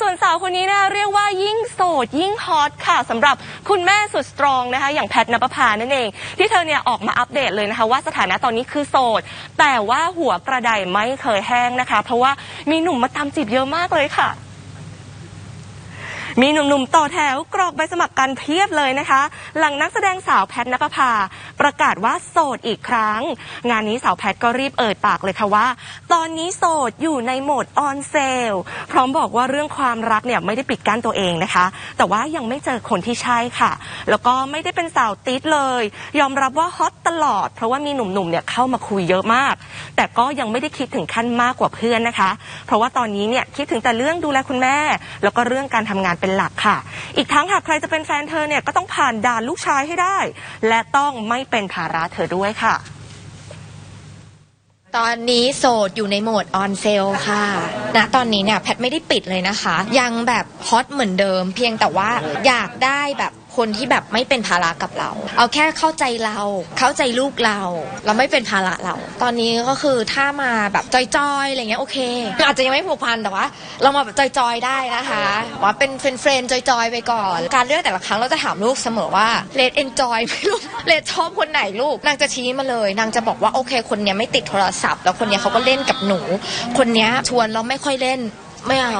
ส่วนสาวคนนี้นะคะเรียกว่ายิ่งโสดยิ่งฮอตค่ะสำหรับคุณแม่สุดสตรองนะคะ อย่างแพทนปภานั่นเอง ที่เธอเนี่ยออกมาอัปเดตเลยนะคะ ว่าสถานะตอนนี้คือโสด แต่ว่าหัวกระไดไม่เคยแห้งนะคะ เพราะว่ามีหนุ่มมาตามจีบเยอะมากเลยค่ะ มีหนุ่มๆต่อแถวกรอกใบสมัครกันเพียบเลยนะคะ หลังนักแสดงสาวแพทนปภาประกาศว่าโสดอีกครั้ง งานนี้สาวแพทก็รีบเอ่ยปากเลยค่ะว่า ตอนนี้โสดอยู่ในโหมดออนเซลพร้อมบอกว่าเรื่องความรักเนี่ยไม่ได้ปิดกั้นตัวเองนะคะ แต่ว่ายังไม่เจอคนที่ใช่ค่ะ แล้วก็ไม่ได้เป็นสาวติดเลย ยอมรับว่าฮอตตลอด เพราะว่ามีหนุ่มๆเนี่ยเข้ามาคุยเยอะมาก แต่ก็ยังไม่ได้คิดถึงขั้นมากกว่าเพื่อนนะคะ เพราะว่าตอนนี้เนี่ยคิดถึงแต่เรื่องดูแลคุณแม่ แล้วก็เรื่องการทำงานเป็นหลักค่ะ อีกทั้งหากใครจะเป็นแฟนเธอเนี่ยก็ต้องผ่านด่านลูกชายให้ได้ และต้องไม่เป็นภาระเธอด้วยค่ะ ตอนนี้โสดอยู่ในโหมดออนเซลค่ะณตอนนี้เนี่ยแพทไม่ได้ปิดเลยนะคะ ยังแบบฮอตเหมือนเดิม เพียงแต่ว่าอยากได้แบบ คนที่แบบไม่เป็นภาระกับเรา เอาแค่เข้าใจเราเข้าใจลูกเรา เราไม่เป็นภาระเรา ตอนนี้ก็คือถ้ามาแบบจอยๆอะไรเงี้ยโอเคอาจจะยังไม่ผูกพันแต่ว่า เรามาแบบจอยๆได้นะคะว่าเป็นเฟรนด์ๆจอยๆไปก่อน การเลือกแต่ละครั้งเราจะถามลูกเสมอว่าเลดเอนจอยไหมลูกเลดชอบคนไหนลูกนางจะชี้มาเลย นางจะบอกว่าโอเคคนเนี้ยไม่ติดโทรศัพท์ แล้วคนเนี้ยเขาก็เล่นกับหนู คนเนี้ยชวนเราไม่ค่อยเล่นไม่เอา